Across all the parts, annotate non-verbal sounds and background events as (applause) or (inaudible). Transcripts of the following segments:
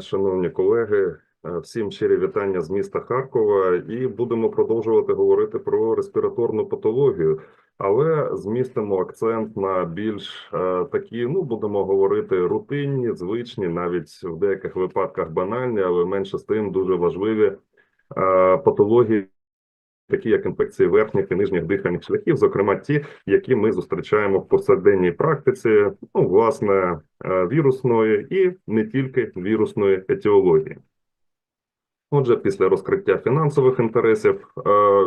Шановні колеги, е, всім щирі вітання з міста Харкова, і будемо продовжувати говорити про респіраторну патологію, але змістимо акцент на більш е, такі, ну будемо говорити, рутинні, звичні, навіть в деяких випадках банальні, але менше з тим дуже важливі е, патології. Такі як інфекції верхніх і нижніх дихальних шляхів, зокрема ті, які ми зустрічаємо в повсякденній практиці, ну власне е, вірусної і не тільки вірусної етіології. Отже, після розкриття фінансових інтересів, е,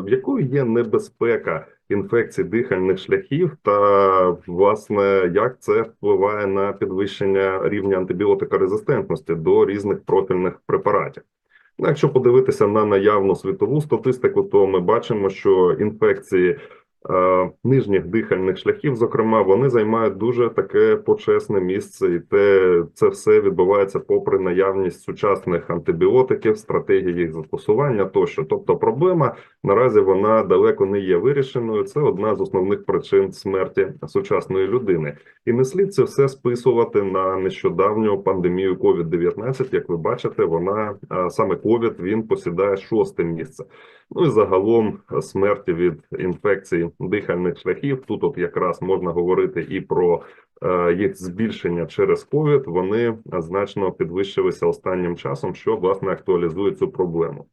якою є небезпека інфекцій дихальних шляхів, та власне як це впливає на підвищення рівня антибіотикорезистентності до різних профільних препаратів? Ну, Якщо подивитися на наявну світову статистику, то ми бачимо, що інфекції нижніх дихальних шляхів, зокрема, вони займають дуже таке почесне місце, і те це все відбувається попри наявність сучасних антибіотиків, стратегії їх застосування тощо. Тобто, проблема наразі вона далеко не є вирішеною. Це одна з основних причин смерті сучасної людини, і не слід це все списувати на нещодавню пандемію COVID-19. Як ви бачите, вона саме COVID, він посідає шосте місце. Ну і загалом е, смерті від інфекцій дихальних шляхів. Тут от якраз можна говорити і про е, їх збільшення через COVID. Вони значно підвищилися останнім часом, що власне актуалізує цю проблему.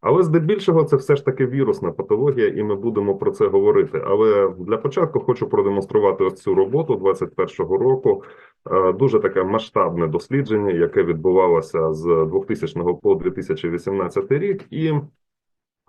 Але здебільшого це все ж таки вірусна патологія, і ми будемо про це говорити. Але для початку хочу продемонструвати ось цю роботу 21-го року. Е, Дуже таке масштабне дослідження, яке відбувалося з 2000 по 2018 рік, і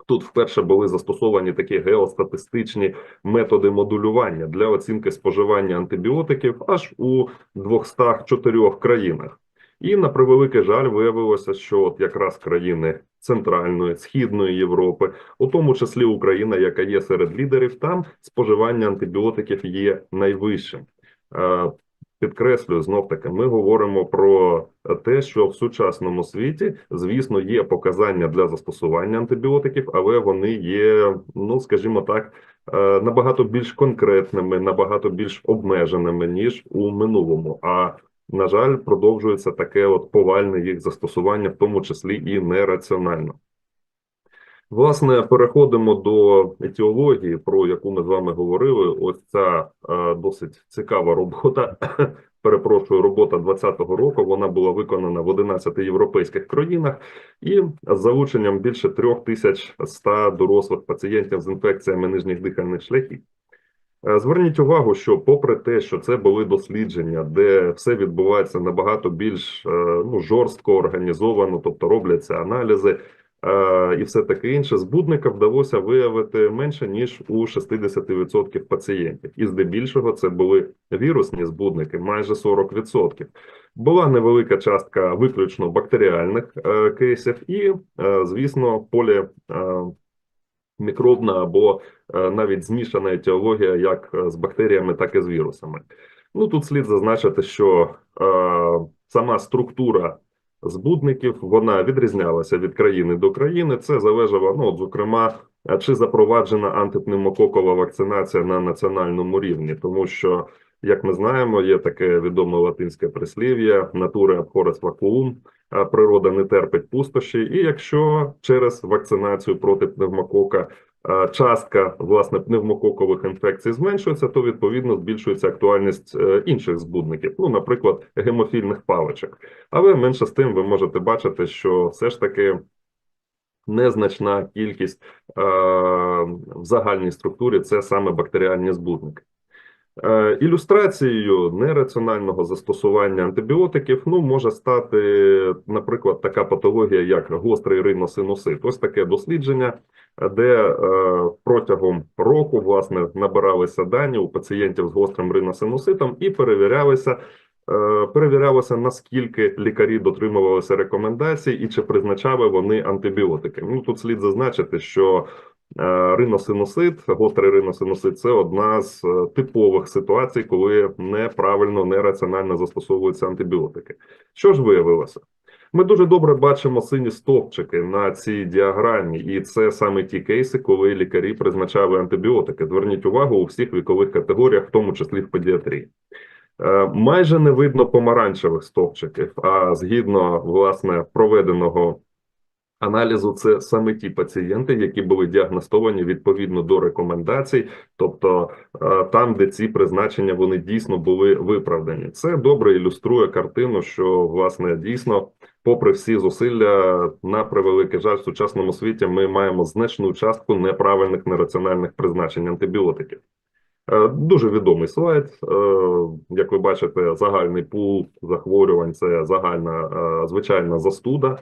Тут вперше були застосовані такі геостатистичні методи модулювання для оцінки споживання антибіотиків аж у 204 країнах. І на превеликий жаль, виявилося, що от якраз країни Центральної Східної Європи, у тому числі Україна, яка є серед лідерів, там споживання антибіотиків є найвищим. Підкреслюю знов таки, ми говоримо про те, що в сучасному світі, звісно, є показання для застосування антибіотиків, але вони є, ну скажімо так, е, набагато більш конкретними, набагато більш обмеженими ніж у минулому. А на жаль, продовжується таке от повальне їх застосування, в тому числі і нераціонально. Власне, переходимо до етіології, про яку ми з вами говорили. Ось ця е, досить цікава робота. (laughs) Перепрошую, робота 2020 року. Вона була виконана в 11 європейських країнах, і з залученням більше 3100 дорослих пацієнтів з інфекціями нижніх дихальних шляхів. Е, Зверніть увагу, що попри те, що це були дослідження, де все відбувається набагато більш е, ну жорстко організовано, тобто робляться аналізи і все таке інше, збудника вдалося виявити менше ніж у 60% пацієнтів, і здебільшого це були вірусні збудники, майже 40%. Була невелика частка виключно бактеріальних е, кейсів, і е, звісно, полі. Е, Мікробна або е, навіть змішана етіологія як е, з бактеріями, так і з вірусами. Ну тут слід зазначити, що е, сама структура збудників вона відрізнялася від країни до країни. Це залежало, ну, от, зокрема, е, чи запроваджена антипневмококова вакцинація на національному рівні, тому що, як ми знаємо, є таке відоме латинське прислів'я «natura abhorret vacuum», а природа не терпить пустощі, і якщо через вакцинацію проти пневмокока частка власне пневмококових інфекцій зменшується, то відповідно збільшується актуальність е, інших збудників, ну, наприклад, гемофільних паличок. Але менше з тим ви можете бачити, що все ж таки. Незначна кількість е, в загальній структурі це саме бактеріальні збудники. Е, Ілюстрацією нераціонального застосування антибіотиків ну може стати, наприклад, така патологія, як гострий риносинусит. Ось таке дослідження, де е, протягом року власне набиралися дані у пацієнтів з гострим риносинуситом і перевірялися. е, Перевірялося, наскільки лікарі дотримувалися рекомендацій і чи призначали вони антибіотики. Ну тут слід зазначити, що Риносинусит, гострий риносинусит це одна з е, типових ситуацій, коли неправильно, нераціонально застосовуються антибіотики. Що ж виявилося? Ми дуже добре бачимо сині стовпчики на цій діаграмі, і це саме ті кейси, коли лікарі призначали антибіотики. Зверніть увагу у всіх вікових категоріях, в тому числі в педіатрії. Е, Майже не видно помаранчевих стовпчиків, а згідно власне проведеного аналізу, це саме ті пацієнти, які були діагностовані відповідно до рекомендацій, тобто е, там, де ці призначення вони дійсно були виправдані. Це добре ілюструє картину, що власне дійсно, попри всі зусилля, на превеликий жаль, в сучасному світі ми маємо значну частку неправильних нераціональних призначень антибіотиків. Е, Дуже відомий слайд. Е, Як ви бачите, загальний пул захворювань це загальна звичайна застуда,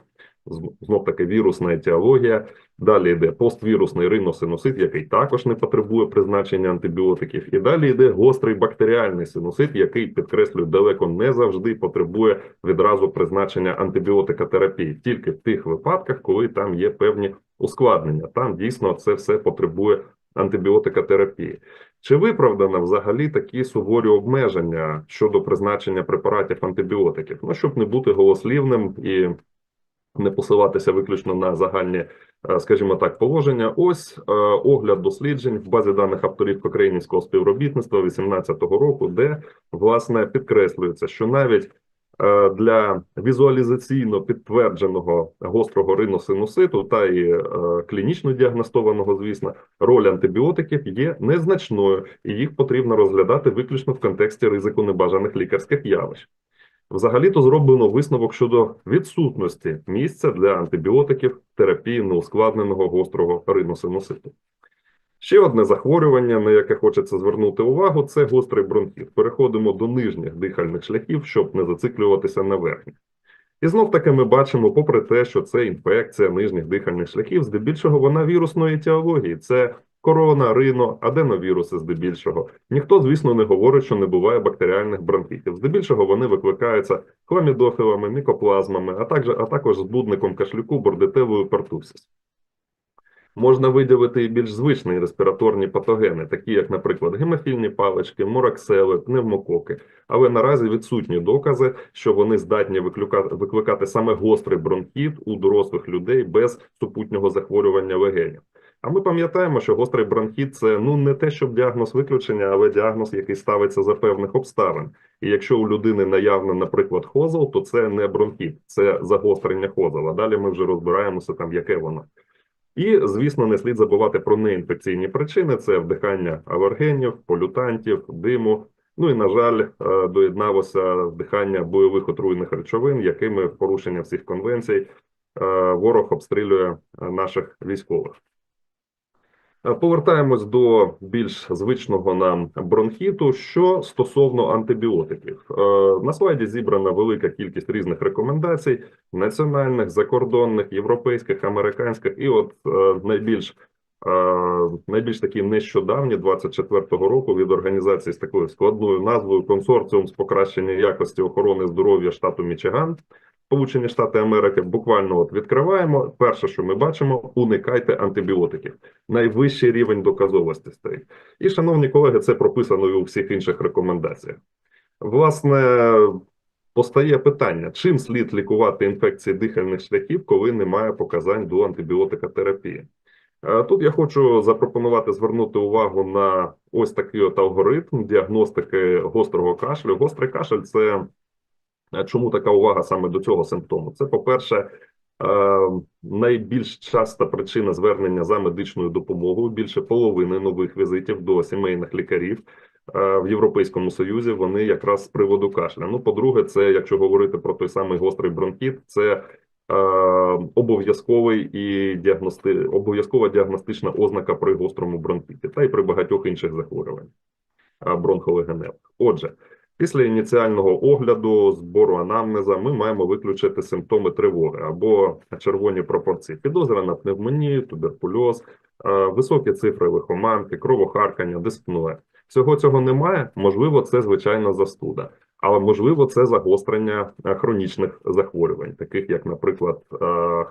знов таки вірусна етіологія. Далі йде поствірусний риносинусит, який також не потребує призначення антибіотиків. І далі йде гострий бактеріальний синусит, який підкреслюю далеко не завжди потребує відразу призначення антибіотикотерапії, тільки в тих випадках, коли там є певні ускладнення. Там дійсно це все потребує антибіотикотерапії. Чи виправдано взагалі такі суворі обмеження щодо призначення препаратів антибіотиків? Ну, щоб не бути голослівним і не посилатися виключно на загальні, е, скажімо так, положення. Ось е, огляд досліджень в базі даних авторів Українського співробітництва 2018 року, де власне підкреслюється, що навіть е, для візуалізаційно підтвердженого гострого риносинуситу та і клінічно діагностованого, звісно, роль антибіотиків є незначною, і їх потрібно розглядати виключно в контексті ризику небажаних лікарських явищ. Взагалі-то зроблено висновок щодо відсутності місця для антибіотиків терапії неускладненого гострого риносинуситу. Ще одне захворювання, на яке хочеться звернути увагу, це гострий бронхіт. Переходимо до нижніх дихальних шляхів, щоб не зациклюватися на верхніх. І знов таки ми бачимо, попри те, що це інфекція нижніх дихальних шляхів, здебільшого вона вірусної етіології. Це корона, рино, аденовіруси здебільшого. Ніхто, звісно, не говорить, що не буває бактеріальних бронхітів. Здебільшого вони викликаються хламідофілами, мікоплазмами, а також, а також збудником кашлюку, бордетевою пертусіс. Можна виділити і більш звичні респіраторні патогени, такі як, наприклад, гемофільні палички, мураксели, пневмококи. Але наразі відсутні докази, що вони здатні викликати саме гострий бронхіт у дорослих людей без супутнього захворювання легенів. А ми пам'ятаємо, що гострий бронхіт це ну не те, щоб діагноз виключення, але діагноз, який ставиться за певних обставин. І якщо у людини наявно, наприклад, хозел, то це не бронхіт, це загострення хозела. Далі ми вже розбираємося там, яке воно. І, звісно, не слід забувати про неінфекційні причини: це вдихання алергенів, полютантів, диму. Ну і на жаль, е, доєдналося вдихання бойових отруйних речовин, якими порушення всіх конвенцій е, ворог обстрілює е, наших військових. Е, Повертаємось до більш звичного нам бронхіту. Що стосовно антибіотиків, Е, на слайді зібрана велика кількість різних рекомендацій: національних, закордонних, європейських, американських, і от е, найбільш найбільш такі нещодавні 24-го року від організації з такою складною назвою Консорціум з покращення якості охорони здоров'я штату Мічиган. Сполучені Штати Америки буквально от відкриваємо. Перше, що ми бачимо, уникайте антибіотиків. Найвищий рівень доказовості стоїть. І, шановні колеги, це прописано і у всіх інших рекомендаціях. Власне, постає питання: чим слід лікувати інфекції дихальних шляхів, коли немає показань до антибіотикотерапії? Е, Тут я хочу запропонувати звернути увагу на ось такий от алгоритм діагностики гострого кашлю. Гострий кашель це Чому така увага саме до цього симптому? Це, по-перше, е, найбільш часта причина звернення за медичною допомогою. Більше половини нових візитів до сімейних лікарів е, в Європейському Союзі вони якраз з приводу кашля. Ну, по-друге, це якщо говорити про той самий гострий бронхіт, це обов'язковий і діагности... обов'язкова діагностична ознака при гострому бронхіті, та й при багатьох інших захворюваннях бронхолегеневих. Отже. Після ініціального огляду збору анамнеза ми маємо виключити симптоми тривоги або червоні пропорції, підозра на пневмонію, туберкульоз, високі цифри лихоманки, кровохаркання, диспноє. Всього цього немає. Можливо, це звичайна застуда, але можливо, це загострення хронічних захворювань, таких як, наприклад,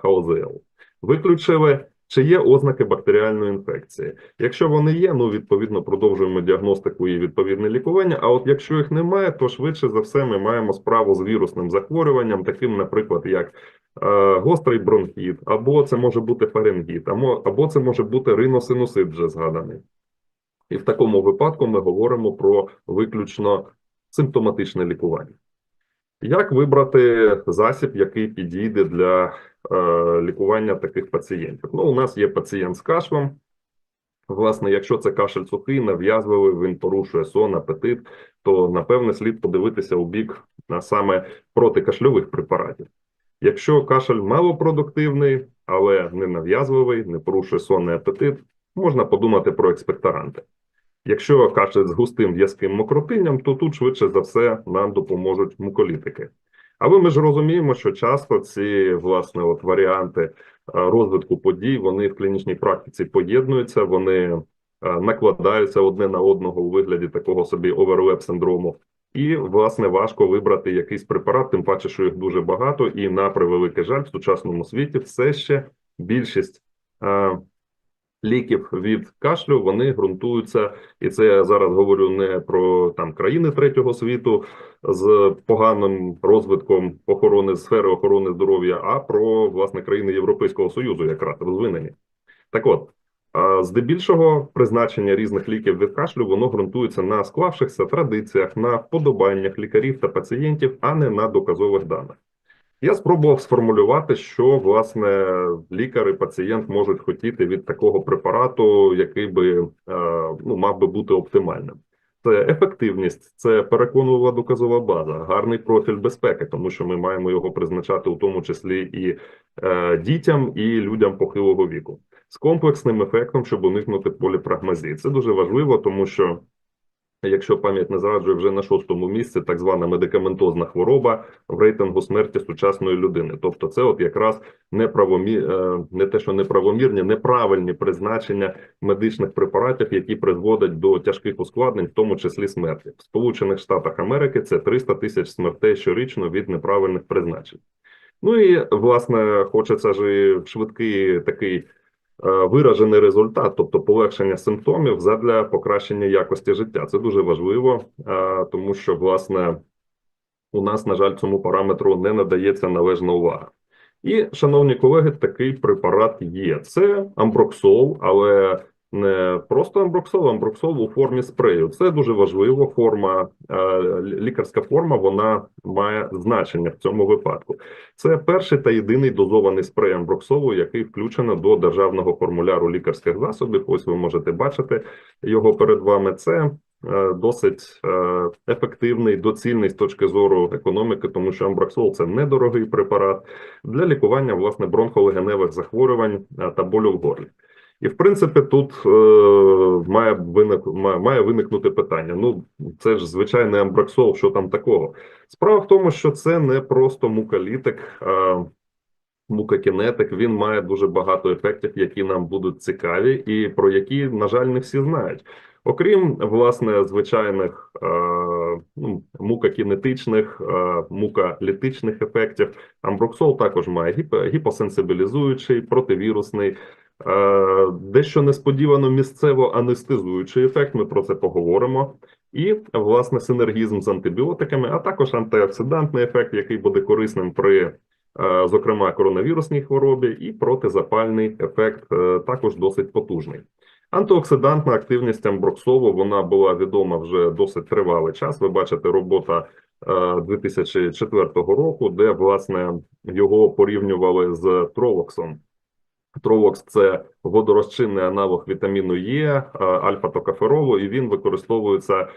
хаозел. Виключили. Чи є ознаки бактеріальної інфекції? Якщо вони є, ну відповідно продовжуємо діагностику і відповідне лікування. А от якщо їх немає, то швидше за все ми маємо справу з вірусним захворюванням, таким, наприклад, як е, гострий бронхіт, або це може бути фарингіт, або, або це може бути риносинусит вже згаданий. І в такому випадку ми говоримо про виключно симптоматичне лікування. Як вибрати засіб, який підійде для лікування таких пацієнтів? Ну, у нас є пацієнт з кашлем. Власне, якщо це кашель сухий, нав'язливий, він порушує сон, апетит, то напевне слід подивитися у бік саме протикашльових препаратів. Якщо кашель малопродуктивний, але не нав'язливий, не порушує сонний апетит, можна подумати про експекторанти. Якщо кашель з густим в'язким мокротинням, то тут швидше за все нам допоможуть муколітики. Але ми ж розуміємо, що часто ці власне от варіанти е, розвитку подій вони в клінічній практиці поєднуються, вони е, накладаються одне на одного у вигляді такого собі оверлеп синдрому. І, власне, важко вибрати якийсь препарат, тим паче, що їх дуже багато, і на превеликий жаль, в сучасному світі все ще більшість е, ліків від кашлю вони ґрунтуються, і це я зараз говорю не про там країни третього світу з поганим розвитком охорони сфери охорони здоров'я, а про власне країни Європейського союзу, якраз розвинені. Так от. Здебільшого призначення різних ліків від кашлю воно ґрунтується на склавшихся традиціях, на вподобаннях лікарів та пацієнтів, а не на доказових даних. Я спробував сформулювати, що власне лікар і пацієнт можуть хотіти від такого препарату, який би е, ну, мав би бути оптимальним. Це ефективність, це переконлива доказова база, гарний профіль безпеки, тому що ми маємо його призначати у тому числі і е, дітям, і людям похилого віку з комплексним ефектом, щоб уникнути поліпрагмазії. Це дуже важливо, тому що. Якщо пам'ять не зраджує вже на шостому місці, так звана медикаментозна хвороба в рейтингу смерті сучасної людини. Тобто, це от якраз неправомі... е, не те, що неправомірні, неправильні призначення медичних препаратів, які призводять до тяжких ускладнень, в тому числі смерті. В Сполучених Штатах Америки це 300 тисяч смертей щорічно від неправильних призначень. Ну і власне хочеться ж швидкий такий. Е, виражений результат, тобто полегшення симптомів задля покращення якості життя. Це дуже важливо, е, тому що власне у нас, на жаль, цьому параметру не надається належна увага. І, шановні колеги, такий препарат є. Це амброксол, але не просто амброксол, амброксол у формі спрею. Це дуже важливо. Форма е, лікарська форма вона має значення в цьому випадку. Це перший та єдиний дозований спрей амброксолу, який включено до державного формуляру лікарських засобів. Ось ви можете бачити його перед вами. Це е, Досить е, ефективний, доцільний з точки зору економіки, тому що амброксол – це недорогий препарат для лікування власне бронхолегеневих захворювань та болю в горлі. І в принципі, тут е, має виник має, має виникнути питання. Ну це ж звичайний амбраксол, що там такого? Справа в тому, що це не просто мукалітик, а мукакінетик. Він має дуже багато ефектів, які нам будуть цікаві, і про які, на жаль, не всі знають. Окрім власне звичайних е, ну, мукакінетичних, е, мукалітичних ефектів, амброксол також має гіп, гіпосенсибілізуючий, противірусний. Е, дещо несподівано місцево анестезуючий ефект. Ми про це поговоримо. І власне синергізм з антибіотиками, а також антиоксидантний ефект, який буде корисним при, е, зокрема, коронавірусній хворобі, і протизапальний ефект е, також досить потужний. Антиоксидантна активність амброксолу вона була відома вже досить тривалий час. Ви бачите, робота 2004 року, де власне його порівнювали з тролоксом. Тровокс це водорозчинний аналог вітаміну Е, альфа-токаферолу, і він використовується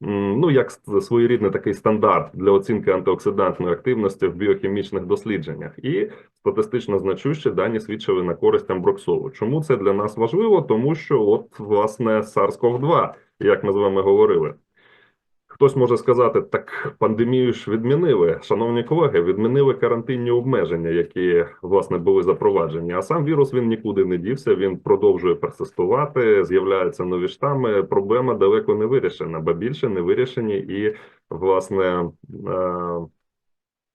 ну як своєрідний такий стандарт для оцінки антиоксидантної активності в біохімічних дослідженнях, і статистично значущі дані свідчили на користь амброксолу. Чому це для нас важливо? Тому що, от власне, SARS-CoV-2, як ми з вами говорили. Хтось може сказати, так пандемію ж відмінили. Шановні колеги, відмінили карантинні обмеження, які власне були запроваджені. А сам вірус він нікуди не дівся. Він продовжує персистувати, з'являються нові штами. Проблема далеко не вирішена, ба більше не вирішені і власне. Е,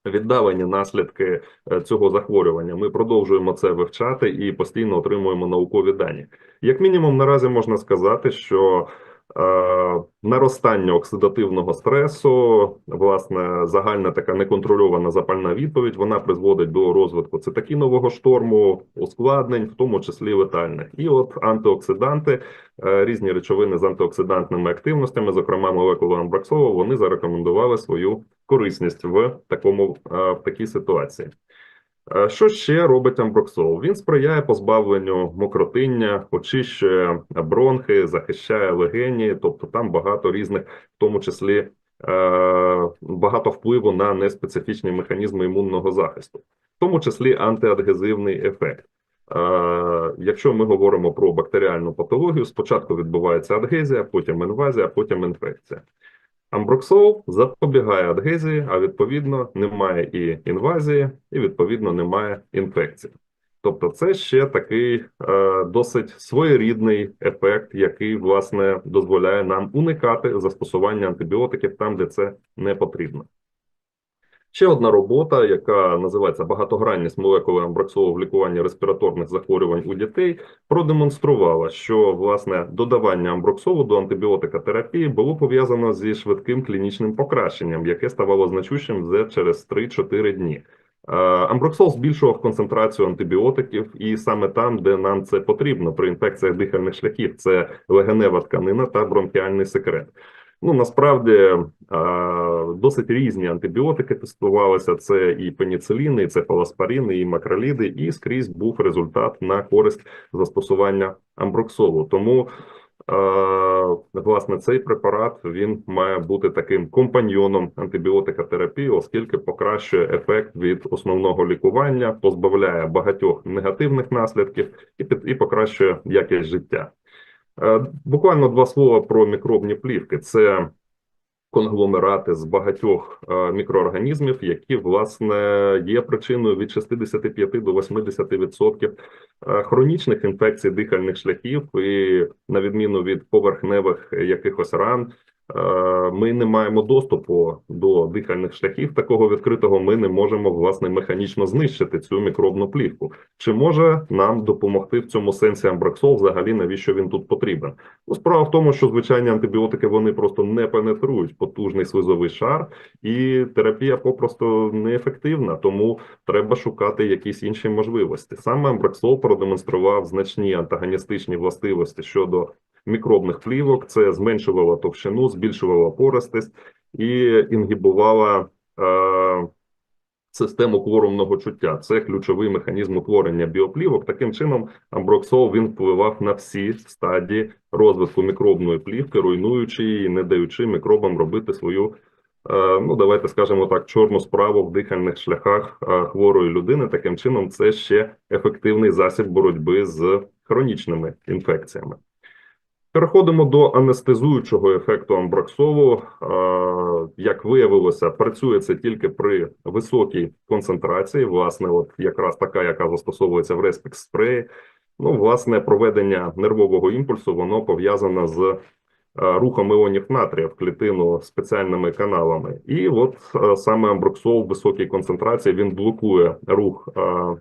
віддалені наслідки е, цього захворювання. Ми продовжуємо це вивчати і постійно отримуємо наукові дані. Як мінімум, наразі можна сказати, що наростання оксидативного стресу, власне, загальна така неконтрольована запальна відповідь, вона призводить до розвитку цитокінового шторму, ускладнень, в тому числі летальних. І от антиоксиданти, е, різні речовини з антиоксидантними активностями, зокрема молекула амбраксова, вони зарекомендували свою корисність в такому е, в такій ситуації. Е, Що ще робить амброксол? Він сприяє позбавленню мокротиння, очищує бронхи, захищає легені, тобто там багато різних, в тому числі е, багато впливу на неспецифічні механізми імунного захисту, в тому числі антиадгезивний ефект. Е, Якщо ми говоримо про бактеріальну патологію, спочатку відбувається адгезія, потім інвазія, потім інфекція. Амброксол запобігає адгезії, а відповідно немає і інвазії, і відповідно немає інфекції. Тобто, це ще такий е, досить своєрідний ефект, який власне дозволяє нам уникати застосування антибіотиків там, де це не потрібно. Ще одна робота, яка називається багатогранність молекули амброксолу в лікуванні респіраторних захворювань у дітей, продемонструвала, що власне додавання амброксолу до антибіотикотерапії було пов'язано зі швидким клінічним покращенням, яке ставало значущим вже через 3-4 дні. Амброксол збільшував концентрацію антибіотиків, і саме там, де нам це потрібно, при інфекціях дихальних шляхів, це легенева тканина та бронхіальний секрет. Ну насправді досить різні антибіотики тестувалися. Це і пеніциліни, і цефалоспорини, і макроліди, і скрізь був результат на користь застосування амброксолу. Тому власне цей препарат він має бути таким компаньйоном антибіотикотерапії, оскільки покращує ефект від основного лікування, позбавляє багатьох негативних наслідків і і покращує якість життя. Е, Буквально два слова про мікробні плівки. Це конгломерати з багатьох е, мікроорганізмів, які власне є причиною від 65 до 80% е, хронічних інфекцій дихальних шляхів, і на відміну від поверхневих якихось ран. Е, Ми не маємо доступу до дихальних шляхів такого відкритого. Ми не можемо власне механічно знищити цю мікробну плівку. Чи може нам допомогти в цьому сенсі амбраксол? Взагалі навіщо він тут потрібен? Ну, справа в тому, що звичайні антибіотики вони просто не пенетрують потужний слизовий шар, і терапія попросту неефективна, тому треба шукати якісь інші можливості. Саме амбраксол продемонстрував значні антагоністичні властивості щодо мікробних плівок. Це зменшувало товщину, збільшувало пористість і інгібувала. Е- Систему кворумного чуття це ключовий механізм утворення біоплівок. Таким чином, амброксол він впливав на всі стадії розвитку мікробної плівки, руйнуючи її, не даючи мікробам робити свою, е, ну давайте скажемо так, чорну справу в дихальних шляхах е, хворої людини. Таким чином, це ще ефективний засіб боротьби з хронічними інфекціями. Переходимо до анестезуючого ефекту амброксолу. Е, Як виявилося, працює це тільки при високій концентрації. Власне, от якраз така, яка застосовується в респекс спреї. Ну, власне, проведення нервового імпульсу воно пов'язане з е, рухом іонів натрія в клітину спеціальними каналами. І от е, саме амброксол в високій концентрації він блокує рух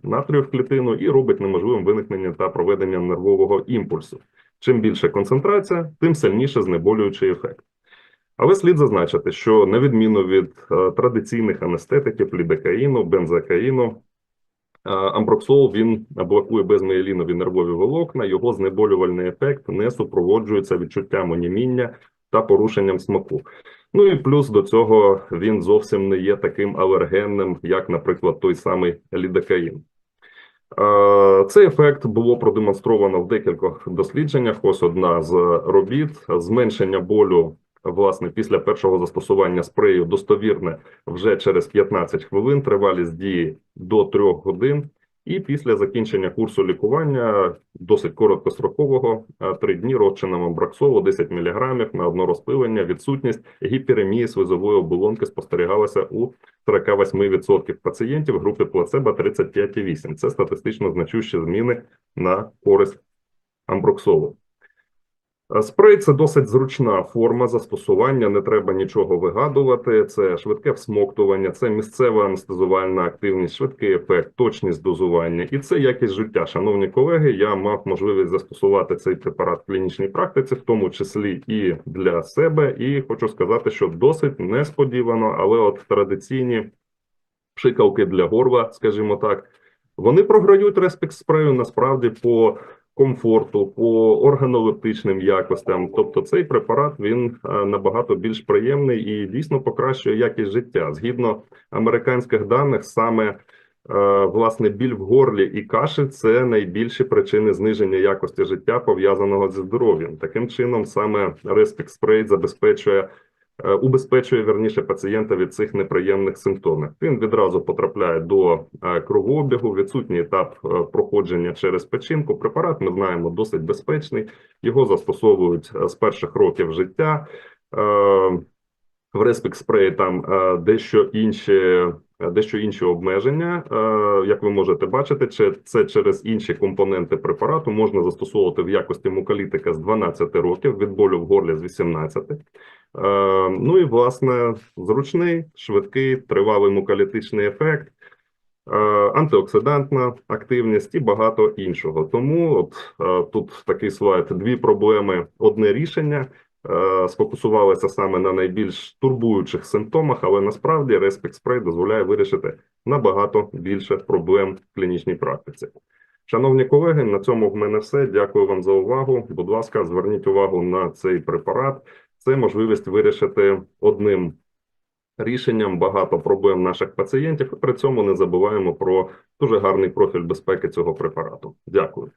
натрію в клітину і робить неможливим виникнення та проведення нервового імпульсу. Чим більше концентрація, тим сильніше знеболюючий ефект. Але слід зазначити, що на відміну від е, традиційних анестетиків лідокаїну, бензокаїну, е, амброксол він блокує безміелінові нервові волокна, його знеболювальний ефект не супроводжується відчуттям оніміння та порушенням смаку. Ну і плюс до цього він зовсім не є таким алергенним, як, наприклад, той самий лідокаїн. Е, Цей ефект було продемонстровано в декількох дослідженнях. Ось одна з робіт: зменшення болю, власне, після першого застосування спрею достовірне вже через 15 хвилин, тривалість дії до 3 годин. І після закінчення курсу лікування досить короткострокового 3 дні розчином амбраксолу 10 мг на одно розпилення. Відсутність гіперемії слизової оболонки спостерігалася у 48% пацієнтів групи плацебо 35,8. Це статистично значущі зміни на користь амброксолу. Е, Спрей це досить зручна форма застосування, не треба нічого вигадувати. Це швидке всмоктування, це місцева анестезувальна активність, швидкий ефект, точність дозування і це якість життя. Шановні колеги, я мав можливість застосувати цей препарат в клінічній практиці, в тому числі і для себе. І хочу сказати, що досить несподівано, але от традиційні пшикавки для горла, скажімо так, вони програють респект спрею насправді по комфорту, по органолептичним якостям. Тобто, цей препарат він е, набагато більш приємний і дійсно покращує якість життя. Згідно американських даних, саме е, власне біль в горлі і кашель – це найбільші причини зниження якості життя пов'язаного зі здоров'ям. Таким чином, саме респект спрей забезпечує. Е, Убезпечує верніше пацієнта від цих неприємних симптомів. Він відразу потрапляє до е, кровообігу, відсутній етап е, проходження через печінку. Препарат ми знаємо досить безпечний. Його застосовують з перших років життя. В респект спреї там дещо інші, дещо інші обмеження. Як ви можете бачити, чи це через інші компоненти препарату можна застосовувати в якості муколітика з 12 років, від болю в горлі з 18. Е, Ну і власне зручний, швидкий, тривалий муколітичний ефект, е, антиоксидантна активність і багато іншого. Тому от е, тут такий слайд: дві проблеми, одне рішення. Сфокусувалися саме на найбільш турбуючих симптомах, але насправді респект спрей дозволяє вирішити набагато більше проблем в клінічній практиці. Шановні колеги, на цьому в мене все. Дякую вам за увагу. Будь ласка, зверніть увагу на цей препарат. Це можливість вирішити одним рішенням багато проблем наших пацієнтів. І при цьому не забуваємо про дуже гарний профіль безпеки цього препарату. Дякую.